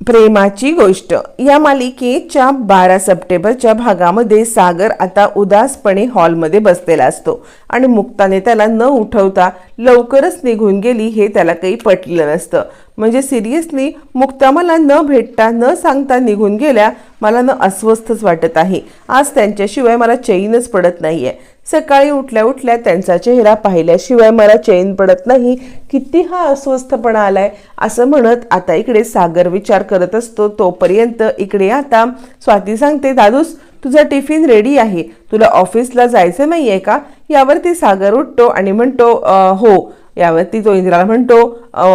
प्रेमाची गोष्ट. या मालिकेच्या बारा सप्टेंबरच्या भागामध्ये सागर आता उदासपणे हॉलमध्ये बसलेला असतो आणि मुक्ताने त्याला न उठवता लवकरच निघून गेली हे त्याला काही पटलं नसतं. म्हणजे सिरियसली मुक्ता मला न भेटता न सांगता निघून गेल्या मला न अस्वस्थच वाटत आहे. आज त्यांच्याशिवाय मला चैनच पडत नाही आहे सकाळी उठल्या उठल्या त्यांचा चेहरा पाहिल्याशिवाय मला चैन पडत नाही. किती हा अस्वस्थपणा आलाय असं म्हणत आता इकडे सागर विचार करत असतो. तोपर्यंत इकडे आता स्वाती सांगते दादूस तुझा टिफिन रेडी आहे. तुला ऑफिसला जायचं नाही आहे का? यावरती सागर उठतो आणि म्हणतो हो. यावरती तो इंद्राला म्हणतो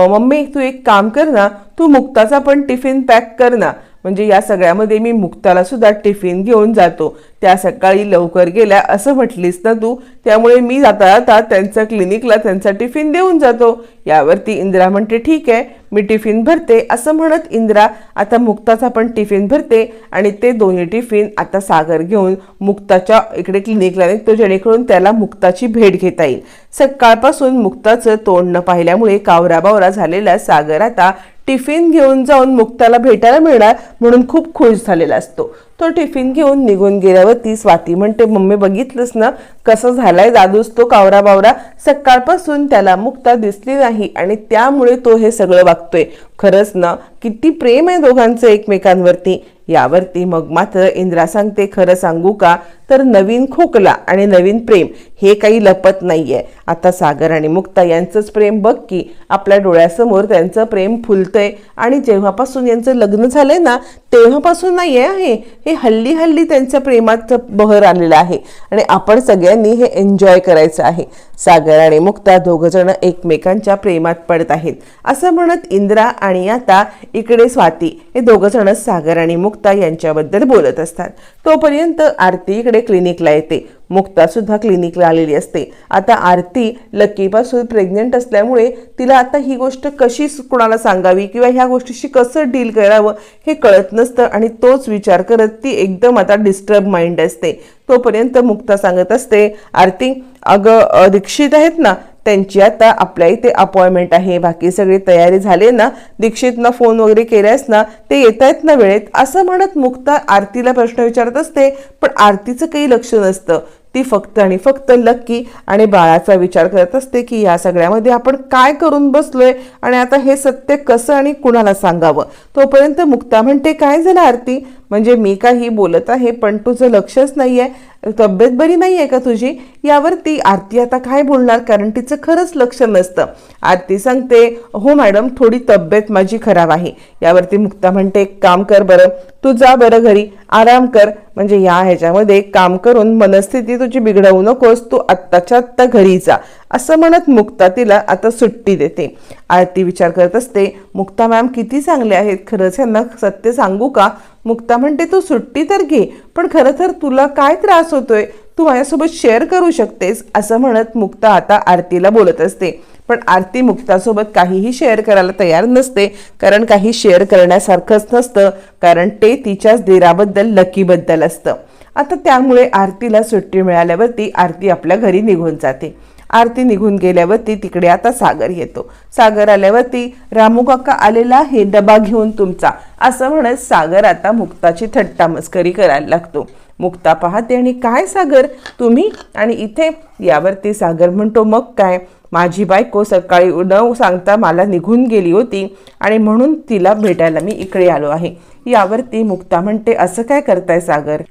मम्मी तू एक काम कर ना. तू मुक्ताचा पण टिफिन पॅक कर ना. म्हणजे या सगळ्यामध्ये मी मुक्ताला सुद्धा टिफिन घेऊन जातो. त्या सकाळी लवकर गेल्या असं म्हटलीस ना तू. त्यामुळे मी जाता जाता त्यांच्या क्लिनिकला त्यांचा टिफिन देऊन जातो. यावरती इंदिरा म्हणते ठीक आहे मी टिफिन भरते असं म्हणत इंदिरा आता मुक्ताचा पण टिफिन भरते आणि ते दोन्ही टिफिन आता सागर घेऊन मुक्ताच्या इकडे क्लिनिकला निघतो जेणेकरून त्याला मुक्ताची भेट घेता येईल. सकाळपासून मुक्ताचं तोंड न पाहिल्यामुळे कावराबावरा झालेला सागर आता टिफिन घेऊन जाऊन मुक्ताला भेटायला मिळणार म्हणून खूप खुश झालेला असतो. तो टिफिन घेऊन निघून गेल्यावर ती स्वाती म्हणते मम्मी बघितलंस ना कसं झालाय दादूस तो कावरा बावरा? सकाळपासून त्याला मुक्ता दिसली नाही आणि त्यामुळे तो हे सगळं वागतोय. खरंच ना किती प्रेम आहे दोघांचं एकमेकांवरती? यावरती मग मात्र इंद्रा सांगते खरं सांगू का? तर नवीन खोकला आणि नवीन प्रेम हे काही लपत नाही आहे आता सागर आणि मुक्ता यांचंच प्रेम बघ की आपल्या डोळ्यासमोर त्यांचं प्रेम फुलतंय. आणि जेव्हापासून यांचं लग्न झालंय ना तेव्हापासून नाही आहे. हे हल्ली हल्ली त्यांच्या प्रेमाचं बहर आलेलं आहे. आणि आपण सगळ्यांनी हे एन्जॉय करायचं आहे. सागर आणि मुक्ता दोघंजण एकमेकांच्या प्रेमात पडत आहेत. असं म्हणत इंद्रा आणि आता इकडे स्वाती हे दोघंजण सागर आणि मुक्ता यांच्याबद्दल बोलत असतात. तोपर्यंत आरती इकडे क्लिनिकला येते. मुक्ता सुद्धा क्लिनिकला आलेली असते. आता आरती लकीपासून प्रेग्नंट असल्यामुळे तिला आता ही गोष्ट कशी कोणाला सांगावी किंवा ह्या गोष्टीशी कसं डील करावं हे कळत नसतं आणि तोच विचार करत ती एकदम आता डिस्टर्ब माइंड असते. तोपर्यंत मुक्ता सांगत असते आरती अगं दीक्षित आहेत ना त्यांची आता आपल्या इथे अपॉइंटमेंट आहे. बाकी सगळी तयारी झाली ना दीक्षितनं फोन वगैरे केल्यास ना ते येत आहेत ना वेळेत. असं म्हणत मुक्ता आरतीला प्रश्न विचारत असते पण आरतीचं काही लक्ष नसतं. ती फक्त आणि फक्त लक्की आणि बाळाचा विचार करत असते की या सगळ्यामध्ये आपण काय करून बसलोय आणि आता हे सत्य कसं आणि कुणाला सांगावं? तोपर्यंत मुक्ता म्हणते काय झालं आरती? म्हणजे मी काही बोलत आहे पण तुझं लक्षच नाही आहे तब्येत बरी नाही आहे का तुझी? यावर ती आरती आता काय बोलणार? कारण तिचं खरंच लक्ष नसतं. आरती सांगते हो मॅडम थोडी तब्येत माझी खराब आहे. यावरती मुक्ता म्हणते एक काम कर बरं. तू जा बरं घरी. आराम कर. म्हणजे या ह्याच्यामध्ये काम करून मनस्थिती तुझी बिघडवू नकोस तू आत्ताच्या आत्ता घरी जा. असं म्हणत मुक्ता तिला आता सुट्टी देते. आरती विचार करत असते मुक्ता मॅम किती चांगले आहेत. खरंच यांना सत्य सांगू का? मुक्ता म्हणते तू सुट्टी तर घे पण खरं तर तुला काय त्रास होतोय? तू माझ्यासोबत शेअर करू शकतेस. असं म्हणत मुक्ता आता आरतीला बोलत असते. पण आरती मुक्तासोबत काहीही शेअर करायला तयार नसते कारण काही शेअर करण्यासारखंच नसतं कारण ते तिच्याच देराबद्दल लकीबद्दल असतं. आता त्यामुळे आरतीला सुट्टी मिळाल्यावरती आरती आपल्या घरी निघून जाते. आरती निघून गेल्यावरती तिकडे आता सागर येतो. सागर आल्यावरती रामूकाका आलेला आहे डबा घेऊन तुमचा. असं म्हणत सागर आता मुक्ताची थट्टा मस्करी करायला लागतो. मुक्ता पाहते आणि काय सागर? तुम्ही? आणि इथे? यावरती सागर म्हणतो मग काय? माझी बायको सकाळी न सांगता मला निघून गेली होती आणि म्हणून तिला भेटायला मी इकडे आलो आहे. यावरती मुक्ता म्हणते असं काय करताय सागर?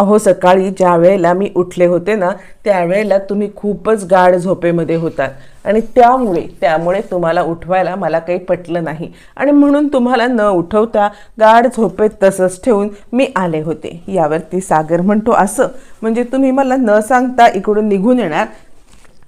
अहो सकाळी ज्या वेळेला मी उठले होते ना त्यावेळेला तुम्ही खूपच गाढ झोपेमध्ये होतात. आणि त्यामुळे त्यामुळे तुम्हाला उठवायला मला काही पटलं नाही. आणि म्हणून तुम्हाला न उठवता गाढ झोपेत तसंच ठेवून मी आले होते. यावरती सागर म्हणतो असं? म्हणजे तुम्ही मला न सांगता इकडून निघून येणार?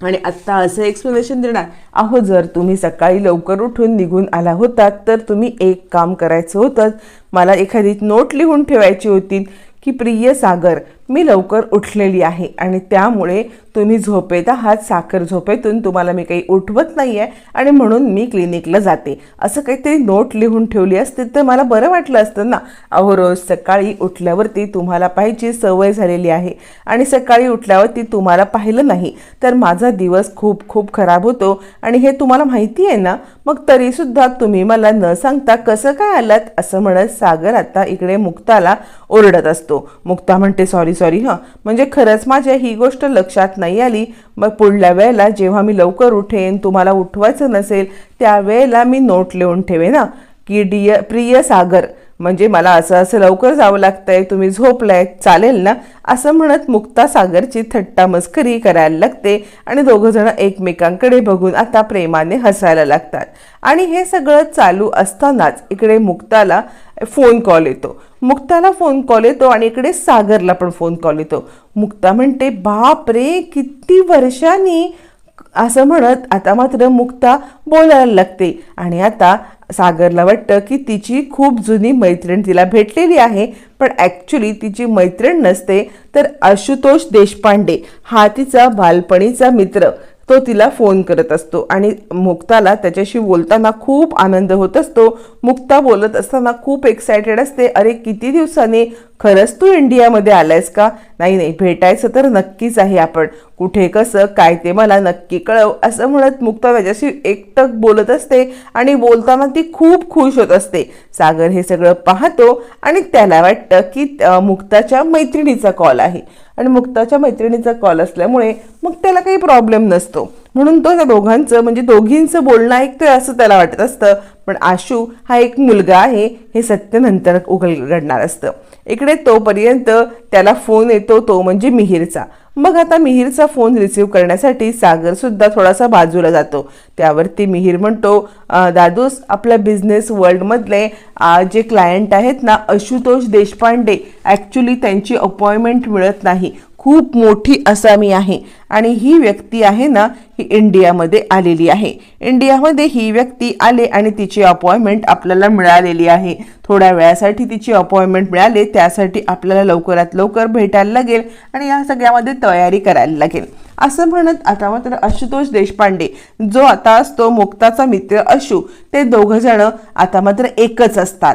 आणि आत्ता असं एक्सप्लेनेशन देणार? अहो जर तुम्ही सकाळी लवकर उठून निघून आला होतात तर तुम्ही एक काम करायचं होतं. मला एखादी नोट लिहून ठेवायची होती. की प्रिय सागर मी लवकर उठलेली आहे आणि त्यामुळे तुम्ही झोपेत आहात साखर झोपेतून तुम्हाला मी काही उठवत नाही आहे आणि म्हणून मी क्लिनिकला जाते. असं काहीतरी नोट लिहून ठेवली असते तर मला बरं वाटलं असतं ना. अहो रोज सकाळी उठल्यावरती तुम्हाला पाहायची सवय झालेली आहे आणि सकाळी उठल्यावरती तुम्हाला पाहिलं नाही. तर माझा दिवस खूप खूप खराब होतो आणि हे तुम्हाला माहिती आहे ना? मग तरीसुद्धा तुम्ही मला न सांगता कसं काय आलात? असं म्हणत सागर आता इकडे मुक्ताला ओरडत असतो. मुक्ता म्हणते सॉरी सॉरी हां. म्हणजे खरंच माझ्या ही गोष्ट लक्षात नाही आली. मग पुढल्या वेळेला जेव्हा मी लवकर उठेन तुम्हाला उठवायचं नसेल त्यावेळेला मी नोट लिहून ठेवेन ना की डिय प्रिय सागर म्हणजे मला असं असं लवकर जावं लागतंय तुम्ही झोपलाय चालेल ना? असं म्हणत मुक्ता सागरची थट्टा मस्करी करायला लागते आणि दोघं जण एकमेकांकडे बघून आता प्रेमाने हसायला लागतात. आणि हे सगळं चालू असतानाच इकडे मुक्ताला फोन कॉल येतो. मुक्ताला फोन कॉल येतो आणि इकडे सागरला पण फोन कॉल येतो. मुक्ता म्हणते बाप रे किती वर्षांनी असं म्हणत आता मात्र मुक्ता बोलायला लागते. आणि आता सागरला वाटतं की तिची खूप जुनी मैत्रीण तिला भेटलेली आहे पण ॲक्च्युली तिची मैत्रीण नसते. तर आशुतोष देशपांडे हा तिचा बालपणीचा मित्र. तो तिला फोन करत असतो आणि मुक्ताला त्याच्याशी बोलताना खूप आनंद होत असतो. मुक्ता बोलत असताना खूप एक्सायटेड असते. अरे किती दिवसांनी खरंच तू इंडियामध्ये आलायस का? नाही नाही भेटायचं तर नक्कीच आहे आपण. कुठे कसं काय ते मला नक्की कळव असं म्हणत मुक्ता त्याच्याशी एकटक बोलत असते आणि बोलताना ती खूप खुश होत असते. सागर हे सगळं पाहतो आणि त्याला वाटतं की मुक्ताच्या मैत्रिणीचा कॉल आहे. आणि मुक्ताच्या मैत्रिणीचा कॉल असल्यामुळे मग त्याला काही प्रॉब्लेम नसतो. म्हणून तो त्या दोघांचं म्हणजे दोघींचं बोलणं ऐकतोय असं त्याला वाटत असतं. पण आशू हा एक मुलगा आहे हे सत्य नंतर उघडणार असतं. इकडे तोपर्यंत त्याला फोन येतो तो म्हणजे मिहीरचा. मग आता मिहीरचा फोन रिसीव करण्यासाठी सागरसुद्धा थोडासा बाजूला जातो. त्यावरती मिहीर म्हणतो दादूस आपल्या बिझनेस वर्ल्डमधले जे क्लायंट आहेत ना आशुतोष देशपांडे ॲक्च्युली त्यांची अपॉइंटमेंट मिळत नाही. खूप मोठी असामी आहे. आणि ही व्यक्ती आहे ना ही इंडियामध्ये आलेली आहे. इंडियामध्ये ही व्यक्ती आले आणि तिची अपॉइंटमेंट आपल्याला मिळालेली आहे. थोड्या वेळासाठी तिची अपॉइंटमेंट मिळाली त्यासाठी आपल्याला लवकरात लवकर भेटायला लागेल आणि या सगळ्यामध्ये तयारी करायला लागेल. असं म्हणत आता मात्र आशुतोष देशपांडे जो आता असतो मुक्ताचा मित्र अशू ते दोघं जण आता मात्र एकच असतात.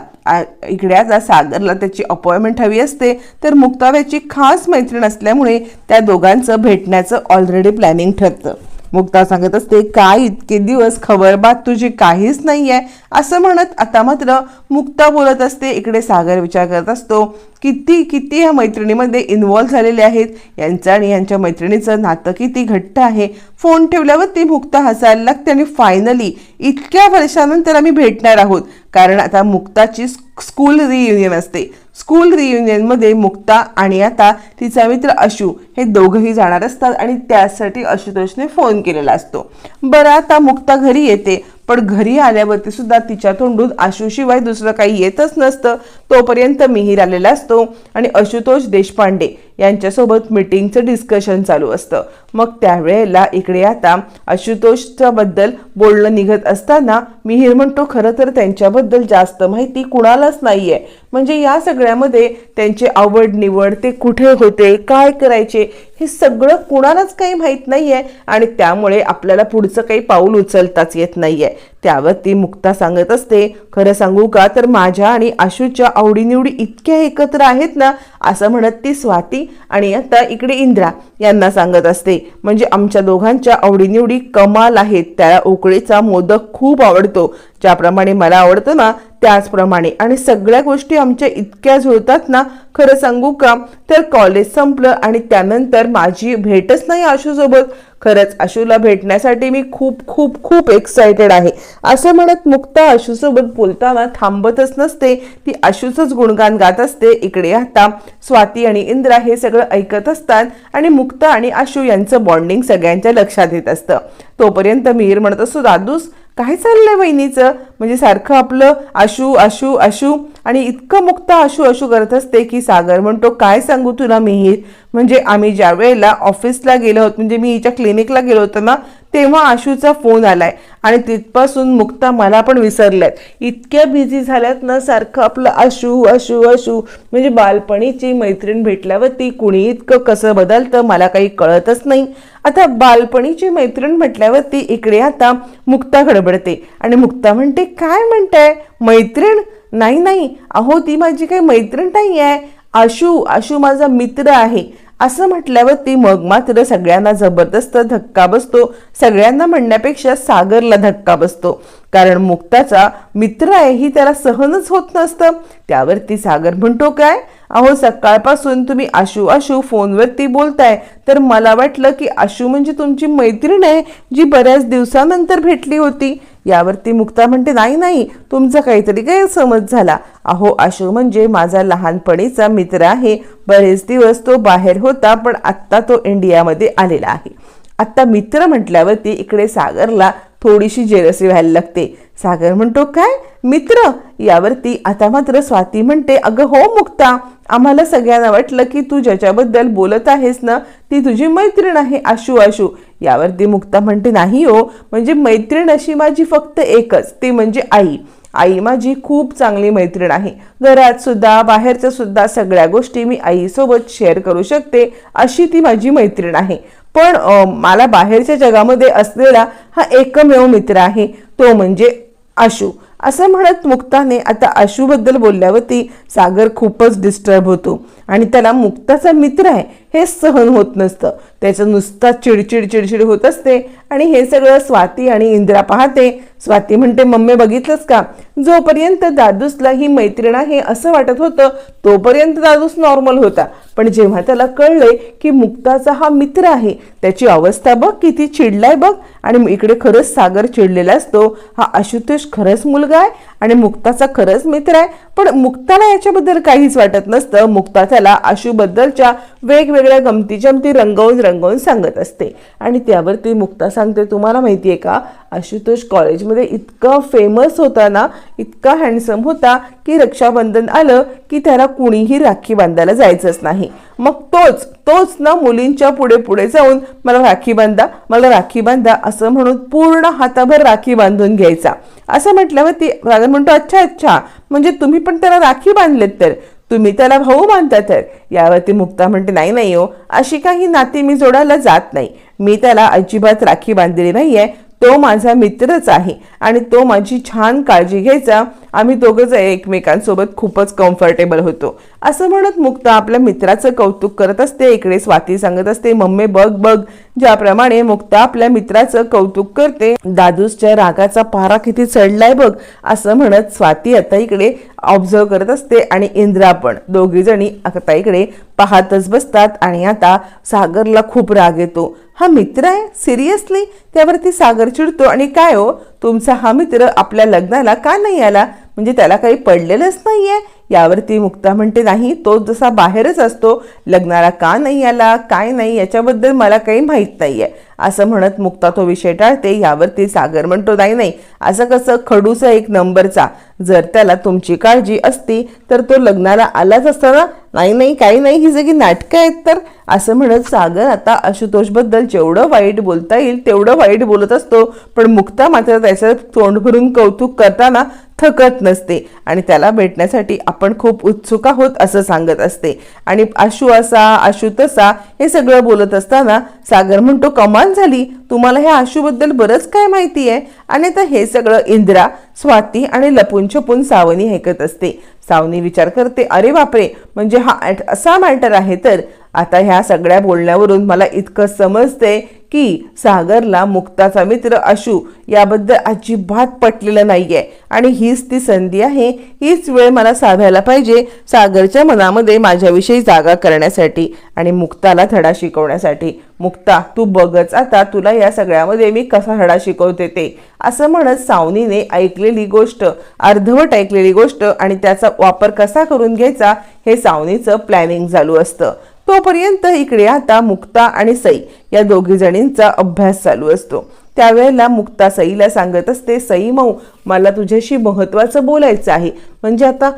इकडे आता सागरला त्याची अपॉइंटमेंट हवी असते तर मुक्ताव्याची खास मैत्रीण असल्यामुळे त्या दोघांचं भेटण्याचं ऑलरेडी प्लॅनिंग ठरतं. मुक्ता सांगत असते काय इतके दिवस खबरबात तुझी काहीच नाही आहे असं म्हणत आता मात्र मुक्ता बोलत असते इकडे सागर विचार करत असतो किती किती या मैत्रिणीमध्ये इन्व्हॉल्व्ह झालेले आहेत? यांचं आणि यांच्या मैत्रिणीचं नातं किती घट्ट आहे? फोन ठेवल्यावर ती मुक्ता हसायला लागते आणि फायनली इतक्या वर्षानंतर आम्ही भेटणार आहोत. कारण आता मुक्ताची स्कूल रियुनियन असते. स्कूल रियुनियनमध्ये मुक्ता आणि आता तिचा मित्र अशू हे दोघंही जाणार असतात आणि त्यासाठी आशुतोषने फोन केलेला असतो. बरं आता मुक्ता घरी येते. पण घरी आल्यावरती सुद्धा तिच्या तोंडून आशूशिवाय दुसरं काही येतच नसतं. तोपर्यंत मिहीर आलेला असतो. आणि आशुतोष देशपांडे यांच्यासोबत मिटिंगचं डिस्कशन चालू असतं. मग त्यावेळेला इकडे आता आशुतोषच्या बद्दल बोलणं निघत असताना मिहीर म्हणतो खरं तर त्यांच्याबद्दल जास्त माहिती कुणालाच नाहीये. म्हणजे या सगळ्यामध्ये त्यांची आवड निवड ते कुठे होते काय करायचे हे सगळं कुणालाच काही माहीत नाहीये आणि त्यामुळे आपल्याला पुढचं काही पाऊल उचलताच येत नाहीये. त्यावर ती मुक्ता सांगत असते खरं सांगू का? तर माझ्या आणि आशूच्या आवडीनिवडी इतक्या एकत्र आहेत ना असं म्हणत ती स्वाती आणि आता इकडे इंद्रा यांना सांगत असते. म्हणजे आमच्या दोघांच्या आवडीनिवडी कमाल आहेत. त्याला उकळीचा मोदक खूप आवडतो. ज्याप्रमाणे मला आवडतो ना त्याचप्रमाणे. आणि सगळ्या गोष्टी आमच्या इतक्या जुळतात ना खरं सांगू का? तर कॉलेज संपलं आणि त्यानंतर माझी भेटच नाही आशूसोबत. खरंच आशूला भेटण्यासाठी मी खूप खूप खूप एक्सायटेड आहे. असं म्हणत मुक्ता आशूसोबत बोलताना थांबतच नसते. ती आशूचंच गुणगान गात असते. इकडे आता स्वाती आणि इंद्रा हे सगळं ऐकत असतात आणि मुक्ता आणि आशू यांचं बॉन्डिंग सगळ्यांच्या लक्षात येत असतं. तोपर्यंत मिहीर म्हणत असतो दादूस काय चाललंय वहिनीचं? म्हणजे सारखं आपलं आशू आशू आशू आणि इतकं मुक्त आशू आशू करत असते की सागर. म्हणतो काय सांगू तुला मिहीर म्हणजे आम्ही ज्या वेळेला ऑफिसला गेलो होतो म्हणजे मी हिच्या क्लिनिकला गेलो होतो ना तेव्हा आशूचा फोन आलाय. आणि तिथपासून मुक्ता मला पण विसरल्यात इतक्या बिझी झाल्यात ना सारखं आपलं अशू अशू अशू. म्हणजे बालपणीची मैत्रीण भेटल्यावरती कुणी इतकं कसं बदलतं मला काही कळतच नाही. आता बालपणीची मैत्रीण म्हटल्यावरती इकडे आता मुक्ता गडबडते आणि मुक्ता म्हणते काय म्हणताय? मैत्रीण? नाही नाही. अहो ती माझी काही मैत्रीण नाही आहे आशू आशू माझा मित्र आहे. असं म्हटल्यावर ती मग मात्र सगळ्यांना जबरदस्त धक्का बसतो. सगळ्यांना म्हणण्यापेक्षा सागरला धक्का बसतो. कारण मुक्ताचा मित्र आहे ही त्याला सहनच होत नसतं. त्यावरती सागर म्हणतो काय? अहो सकाळपासून तुम्ही आशू आशू फोनवरती बोलताय. तर मला वाटलं की आशू म्हणजे तुमची मैत्रीण आहे जी बऱ्याच दिवसानंतर भेटली होती. यावरती मुक्ता म्हणते नाही नाही तुमचा काहीतरी गैरसमज झाला. अहो आशू म्हणजे माझा लहानपणीचा मित्र आहे. बरेच दिवस तो बाहेर होता पण आत्ता तो इंडियामध्ये आलेला आहे. आत्ता मित्र म्हटल्यावरती इकडे सागरला थोडीशी जेलसी व्हायला लागते. सागर म्हणतो काय? मित्र यावरती आता मात्र स्वाती म्हणते अगं हो मुक्ता आम्हाला सगळ्यांना वाटलं की तू ज्याच्याबद्दल बोलत आहेस ना ती तुझी मैत्रीण आहे आशू आशू. यावरती मुक्ता म्हणते नाही हो म्हणजे मैत्रीण अशी माझी फक्त एकच ती म्हणजे आई. आई माझी खूप चांगली मैत्रीण आहे. घरात सुद्धा बाहेरच्या सुद्धा सगळ्या गोष्टी मी आईसोबत शेअर करू शकते अशी ती माझी मैत्रीण आहे. पण मला बाहेरच्या जगामध्ये असलेला हा एकमेव मित्र आहे तो म्हणजे आशू. असं म्हणत मुक्ताने आता आशूबद्दल बोलल्यावरती सागर खूपच डिस्टर्ब होतो. आणि त्याला मुक्ताचा मित्र आहे हे सहन होत नसतं. त्याचं नुसता चिडचिड चिडचिड होत असते. आणि हे सगळं स्वाती आणि इंदिरा पाहते. स्वाती म्हणते मम्मी बघितलंच का? जोपर्यंत दादूसला ही मैत्रीण आहे असं वाटत होतं तोपर्यंत दादूस नॉर्मल होता. पण जेव्हा त्याला कळले की मुक्ताचा हा मित्र आहे त्याची अवस्था बघ किती चिडलाय बघ. आणि इकडे खरंच सागर चिडलेला असतो. हा आशुतोष खरंच मुलगा आहे आणि मुक्ताचा खरंच मित्र आहे. पण मुक्ताला याच्याबद्दल काहीच वाटत नसतं. मुक्ताचा त्याला आशूबद्दलच्या वेगवेगळ्या गमती जमती रंगवून रंगवून सांगत असते. आणि त्यावरती मुक्ता सांगते तुम्हाला माहिती आहे का आशुतोष कॉलेजमध्ये इतका फेमस होता ना इतका हँडसम होता की रक्षाबंधन आलं की त्याला कुणीही राखी बांधायला जायचंच नाही. मग तोच तोच ना मुलींच्या पुढे पुढे जाऊन मला राखी बांधा मला राखी बांधा असं म्हणून पूर्ण हाताभर राखी बांधून घ्यायचा. असं म्हटल्यावर ती राजा म्हणतो अच्छा अच्छा म्हणजे तुम्ही पण त्याला राखी बांधलेत तर. तुम्ही त्याला भाऊ मानता तर. यावरती मुक्ता म्हणते नाही नाही हो अशी काही नाती मी जोडायला जात नाही. मी त्याला अजिबात राखी बांधलेली नाहीये. तो माझा मित्रच आहे आणि तो माझी छान काळजी घ्यायचा. आम्ही दोघंच एकमेकांसोबत खूपच कम्फर्टेबल होतो. असं म्हणत मुक्ता आपल्या मित्राचं कौतुक करत असते इकडे स्वाती सांगत असते मम्मी बघ बघ ज्याप्रमाणे मुक्ता आपल्या मित्राचं कौतुक करते. दादूसच्या रागाचा पारा किती चढलाय बघ असं म्हणत स्वाती आता इकडे ऑब्झर्व करत असते आणि इंद्रा पण. दोघी जणी आता इकडे पाहतच बसतात आणि आता सागरला खूप राग येतो. हा मित्र आहे? सिरियसली त्यावरती सागर चिडतो आणि काय हो? तुमचा हा मित्र आपल्या लग्नाला का नाही आला? म्हणजे त्याला काही पडलेलंच नाहीये. यावरती मुक्ता म्हणते नाही तो जसा बाहेरच असतो लग्नाला का नाही आला काय नाही याच्याबद्दल मला काही माहीत नाहीये. असं म्हणत मुक्ता तो विषय टाळते. यावरती सागर म्हणतो नाही नाही असं कसं? खडूचा एक नंबरचा. जर त्याला तुमची काळजी असती तर तो लग्नाला आलाच असताना नाही नाही काही नाही ही सगळी नाटकं आहेत तर. असं म्हणत सागर आता आशुतोषबद्दल जेवढं वाईट बोलता येईल तेवढं वाईट बोलत असतो. पण मुक्ता मात्र त्याचं तोंड भरून कौतुक करताना थकत नसते आणि त्याला भेटण्यासाठी आपण खूप उत्सुक आहोत असं सांगत असते. आणि आशू असा आशू तसा हे सगळं बोलत असताना सागर म्हणतो कमाल झाली. तुम्हाला ह्या आशूबद्दल बरंच काय माहिती आहे? आणि आता हे सगळं इंदिरा स्वाती आणि लपून छपून सावनी ऐकत असते. सावनी विचार करते अरे बापरे! म्हणजे हा ॲट- असा मॅटर आहे तर? आता ह्या सगळ्या बोलण्यावरून मला इतकं समजते की सागरला मुक्ताचा मित्र अशू याबद्दल अजिबात पटलेलं नाहीये. आणि हीच ती संधी आहे. हीच वेळ मला साधायला पाहिजे सागरच्या मनामध्ये माझ्याविषयी जागा करण्यासाठी आणि मुक्ताला धडा शिकवण्यासाठी. मुक्ता तू बघच आता तुला या सगळ्यामध्ये मी कसा धडा शिकवते ते. असं म्हणत सावनीने ऐकलेली गोष्ट अर्धवट ऐकलेली गोष्ट आणि त्याचा वापर कसा करून घ्यायचा हे सावनीचं प्लॅनिंग चालू असतं. तोपर्यंत इकडे आता मुक्ता आणि सई या दोघी जणींचा अभ्यास चालू असतो. त्यावेळेला मुक्ता सईला सांगत असते सई मऊ मला तुझ्याशी महत्त्वाचं बोलायचं आहे. म्हणजे आता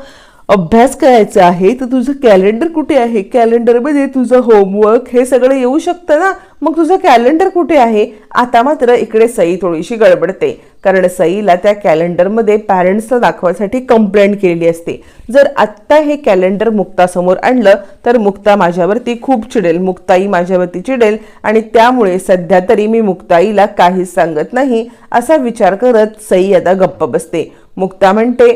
अभ्यास करायचा आहे तर तुझं कॅलेंडर कुठे आहे? कॅलेंडरमध्ये तुझं होमवर्क हे सगळं येऊ शकतं ना? मग तुझं कॅलेंडर कुठे आहे? आता मात्र इकडे सई थोडीशी गडबडते. कारण सईला त्या कॅलेंडरमध्ये पॅरेंट्सला दाखवायसाठी कंप्लेंट केलेली असते. जर आत्ता हे कॅलेंडर मुक्तासमोर आणलं तर मुक्ता माझ्यावरती खूप चिडेल. मुक्ताई माझ्यावरती चिडेल. आणि त्यामुळे सध्या तरी मी मुक्ताईला काहीच सांगत नाही असा विचार करत सई आता गप्प बसते. मुक्ता म्हणते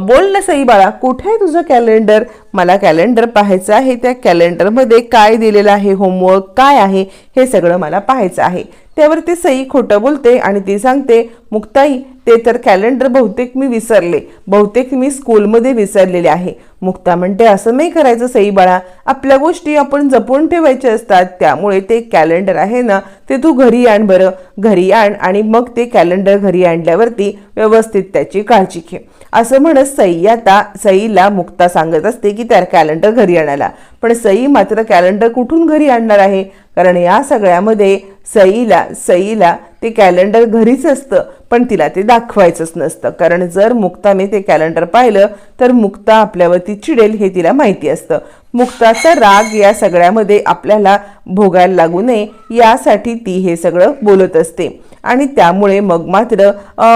बोल ना सई बाळा कुठे आहे तुझं कॅलेंडर मला कॅलेंडर पाहायचं आहे. त्या कॅलेंडरमध्ये काय दिलेलं आहे? होमवर्क काय आहे? हे सगळं मला पाहायचं आहे. त्यावरती सई खोटं बोलते आणि ती सांगते मुक्ताई ते तर कॅलेंडर बहुतेक मी विसरले. बहुतेक मी स्कूलमध्ये विसरलेले आहे. मुक्ता म्हणते असं नाही करायचं सई बाळा. आपल्या गोष्टी आपण जपून ठेवायच्या असतात. त्यामुळे ते कॅलेंडर आहे ना ते तू घरी आण बरं. घरी आण आणि मग ते कॅलेंडर घरी आणल्यावरती व्यवस्थित त्याची काळजी घे. असं म्हणत सई आता सईला मुक्ता सांगत असते की त्या कॅलेंडर घरी आणायला. पण सई मात्र कॅलेंडर कुठून घरी आणणार आहे? कारण या सगळ्यामध्ये सईला सईला ते कॅलेंडर घरीच असतं पण तिला ते दाखवायचंच नसतं. कारण जर मुक्ताने ते कॅलेंडर पाहिलं तर मुक्ता आपल्यावरती चिडेल हे तिला माहिती असतं. मुक्ताचा राग या सगळ्यामध्ये आपल्याला भोगायला लागू नये यासाठी ती हे सगळं बोलत असते. आणि त्यामुळे मग मात्र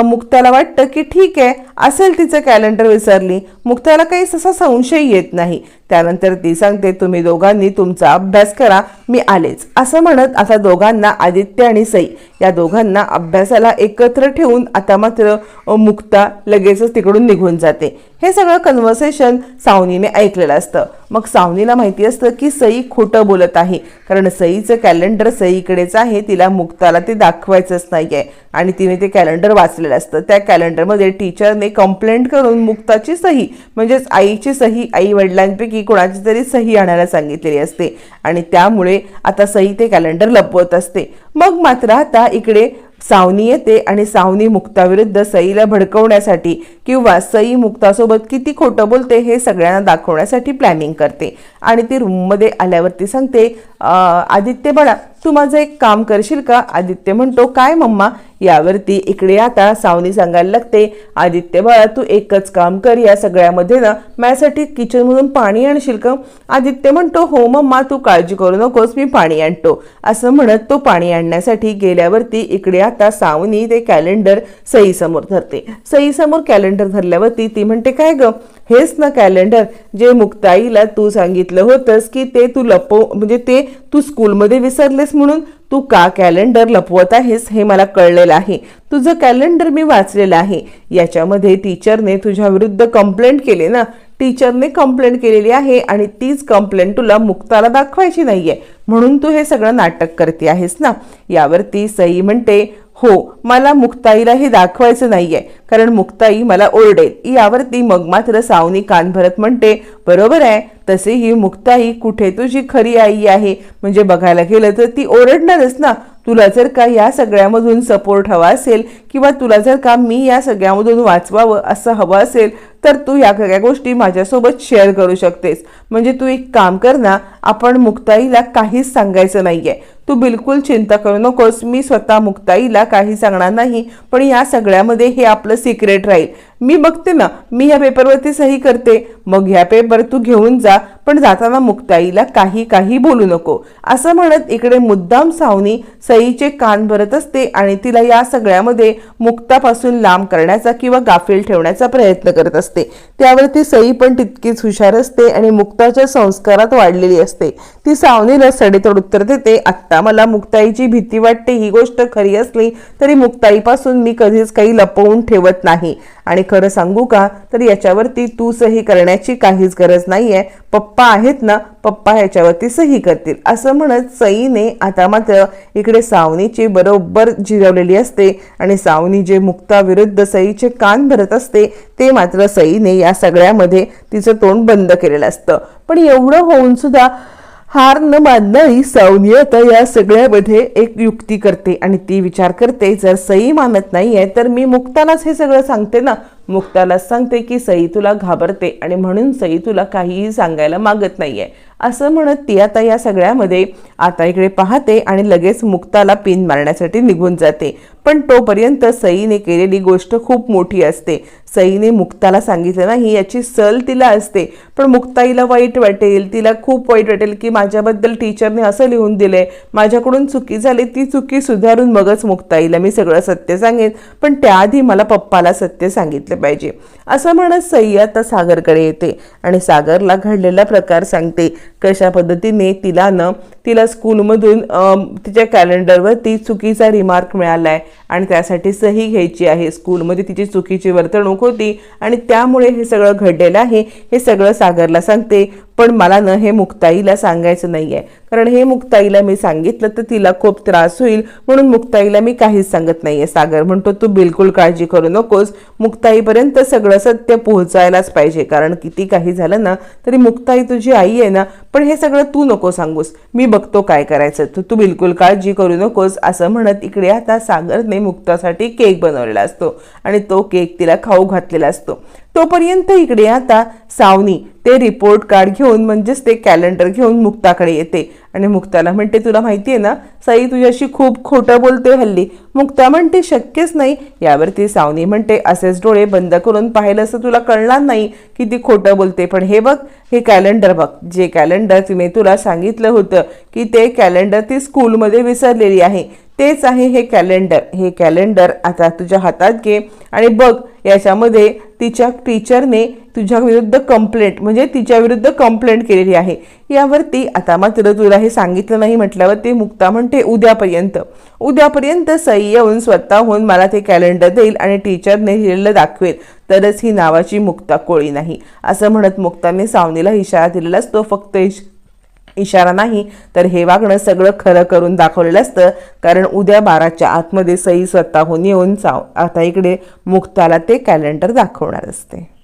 मुक्ताला वाटतं की ठीक आहे असेल तिचं कॅलेंडर विसरली. मुक्ताला काही तसा संशय येत नाही. त्यानंतर ती सांगते तुम्ही दोघांनी तुमचा अभ्यास करा मी आलेच. असं म्हणत आता दोघांना आदित्य आणि सई या दोघांना अभ्यासाला एकत्र ठेवून आता मात्र मुक्ता लगेचच तिकडून निघून जाते. हे सगळं कन्व्हर्सेशन सावनीने ऐकलेलं असतं. मग सावनीला माहिती असतं की सई खोटं बोलत आहे. कारण सईचं कॅलेंडर सईकडेच आहे तिला मुक्ताला ते दाखवायचंच नाही आहे आणि तिने ते कॅलेंडर वाचलेलं असतं. त्या कॅलेंडरमध्ये टीचरने कंप्लेंट करून मुक्ताची सही म्हणजेच आईची सही आई वडिलांपैकी कोणाची तरी सही आणायला सांगितलेली असते. आणि त्यामुळे आता सई ते कॅलेंडर लपवत असते. मग मात्र आता इकडे सावनी येते आणि सावनी मुक्ताविरुद्ध सईला भडकवण्यासाठी किंवा सई मुक्तासोबत किती खोटं बोलते हे सगळ्यांना दाखवण्यासाठी प्लॅनिंग करते. आणि ती रूममध्ये आल्यावरती सांगते आदित्य बळा तू माझं एक काम करशील का? आदित्य म्हणतो काय मम्मा? यावरती इकडे आता सावनी सांगायला लागते आदित्य बाळा तू एकच काम कर या सगळ्यामध्ये ना माझ्यासाठी किचनमधून पाणी आणशील का? आदित्य म्हणतो हो मम्मा तू काळजी करू नकोस मी पाणी आणतो. असं म्हणत तो पाणी आणण्यासाठी गेल्यावरती इकडे आता सावनी ते कॅलेंडर सईसमोर धरते. सईसमोर कॅलेंडर धरल्यावरती ती म्हणते काय ग? हेच ना कॅलेंडर जे मुक्ताईला तू सांगित सांगितलं होतंस की ते तू लपव म्हणजे ते तू स्कूलमध्ये विसरलेस म्हणून तू का कॅलेंडर लपवत आहेस हे मला कळलेलं आहे. तुझं कॅलेंडर मी वाचलेलं आहे. याच्यामध्ये टीचरने तुझ्या विरुद्ध कंप्लेंट केली ना टीचरने कंप्लेंट केलेली आहे आणि तीच कंप्लेंट तुला मुक्ताला दाखवायची नाहीये. म्हणून तू हे सगळं नाटक करते आहेस ना. यावरती सई म्हणते हो मला मुक्ताईला हे दाखवायचं नाहीये कारण मुक्ताई मला ओरडेल. यावरती मग मात्र सावनी कान भरत म्हणते बरोबर आहे तसे ही मुक्ताई कुठे तुझी खरी आई आहे? म्हणजे बघायला गेलं तर ती ओरडणारच ना. तुला जर का या सगळ्यामधून सपोर्ट हवा असेल किंवा तुला जर का मी या सगळ्यामधून वाचवावं असं हवं असेल तर तू या सगळ्या गोष्टी माझ्यासोबत शेअर करू शकतेस. म्हणजे तू एक काम कर ना आपण मुक्ताईला काहीच सांगायचं नाहीये. तू बिलकुल चिंता करू नकोस मी स्वतः मुक्ताईला काही सांगणार नाही पण या सगळ्यामध्ये हे आपलं सिक्रेट राहील. मी बघते ना मी ह्या पेपरवरती सही करते. मग ह्या पेपर तू घेऊन जा पण जाताना मुक्ताईला काही काही बोलू नको. असं म्हणत इकडे मुद्दाम सावनी सईचे कान भरत असते आणि तिला या सगळ्यामध्ये मुक्तापासून लांब करण्याचा किंवा गाफील ठेवण्याचा प्रयत्न करत असते. त्यावरती सई पण तितकीच हुशार असते आणि मुक्ताच्या संस्कारात वाढलेली असते. ती सावनीला सडेतोड उत्तर देते आत्ता मला मुक्ताईची भीती वाटते ही गोष्ट खरी असली तरी मुक्ताईपासून मी कधीच काही लपवून ठेवत नाही. आणि खरं सांगू का? तर याच्यावरती तू सही करण्याची काहीच गरज नाही आहे पप्पा आहेत ना पप्पा ह्याच्यावरती सही करतील. असं म्हणत सईने आता मात्र इकडे सावनीची बरोबर जिरवलेली असते आणि सावनी जे मुक्ताविरुद्ध सईचे कान भरत असते ते मात्र सईने या सगळ्यामध्ये तिचं तोंड बंद केलेलं असतं. पण एवढं होऊन सुद्धा हार न मानणारी सावनी आता या सगळ्यामध्ये एक युक्ती करते आणि ती विचार करते जर सई मानत नाहीये तर मी मुक्तानाच हे सगळं सांगते ना. मुक्ताला सांगते की सई तुला घाबरते आणि म्हणून सई तुला काहीही सांगायला मागत नाहीये. असं म्हणत ती आता या सगळ्यामध्ये आता इकडे पाहते आणि लगेच मुक्ताला पिन मारण्यासाठी निघून जाते. पण तोपर्यंत सईने केलेली गोष्ट खूप मोठी असते. सईने मुक्ताला सांगितलं नाही याची सल तिला असते. पण मुक्ताईला वाईट वाटेल तिला खूप वाईट वाटेल की माझ्याबद्दल टीचरने असं लिहून दिलंय. माझ्याकडून चुकी झाली ती चुकी सुधारून मगच मुक्ताईला मी सगळं सत्य सांगेन. पण त्याआधी मला पप्पाला सत्य सांगितलं पाहिजे. असं म्हणत सई आता सागरकडे येते आणि सागरला घडलेला प्रकार सांगते. कशा पद्धतीने तिला न तिला स्कूलमधून तिच्या कॅलेंडरवरती चुकीचा रिमार्क मिळाला आहे आणि त्यासाठी सही घ्यायची आहे. स्कूलमध्ये तिची चुकीची वर्तणूक होती आणि त्यामुळे हे सगळं घडलेलं आहे हे सगळं सागरला सांगते. पण मला ना हे मुक्ताईला सांगायचं नाही आहे कारण हे मुक्ताईला मी सांगितलं तर तिला खूप त्रास होईल. म्हणून मुक्ताईला मी काहीच सांगत नाही आहे सागर. म्हणतो तू बिलकुल काळजी करू नकोस. मुक्ताईपर्यंत सगळं सत्य पोहोचायलाच पाहिजे. कारण किती काही झालं ना तरी मुक्ताई तुझी आई आहे ना. पण हे सगळं तू नको सांगूस. मी बघतो काय करायचं. तू तू बिलकुल काळजी करू नकोस असं म्हणत इकडे आता सागरने मुक्तासाठी केक बनवलेला असतो. आणि तो केक तिला खाऊ घातलेला असतो. तोपर्यंत इकडे आता सावनी ते रिपोर्ट कार्ड घेऊन म्हणजेच ते कॅलेंडर घेऊन मुक्ताकडे येते. आणि मुक्ताला म्हणते तुला माहिती आहे ना साई तुझ्याशी खूप खोटं बोलते हल्ली. मुक्ता म्हणते शक्यच नाही. यावरती सावनी म्हणते असेच डोळे बंद करून पाहिलं असं तुला कळणार नाही की ती खोटं बोलते. पण हे बघ हे कॅलेंडर बघ. जे कॅलेंडर तिने तुला सांगितलं होतं की ते कॅलेंडर ती स्कूलमध्ये विसरलेली आहे. तेच आहे हे कॅलेंडर हे कॅलेंडर आता तुझ्या हातात घे आणि बघ याच्यामध्ये तिच्या टीचरने तुझ्या विरुद्ध कंप्लेंट म्हणजे तिच्या विरुद्ध कंप्लेंट केलेली आहे. यावरती आता मात्र तुला हे सांगितलं नाही म्हटल्यावर ते मुक्ता म्हणते उद्यापर्यंत. उद्यापर्यंत सई येऊन स्वतःहून मला ते कॅलेंडर देईल आणि टीचरने लिहिलेलं दाखवेल. तरच ही नावाची मुक्ता कोळी नाही. असं म्हणत मुक्ताने सावनीला इशारा दिलेला असतो फक्त इश इशारा नाही तर हे वागणं सगळं खरं करून दाखवलेलं असतं. कारण उद्या बाराच्या आतमध्ये सई स्वतःहून येऊन चाव आता इकडे मुक्ताला ते कॅलेंडर दाखवणार असते.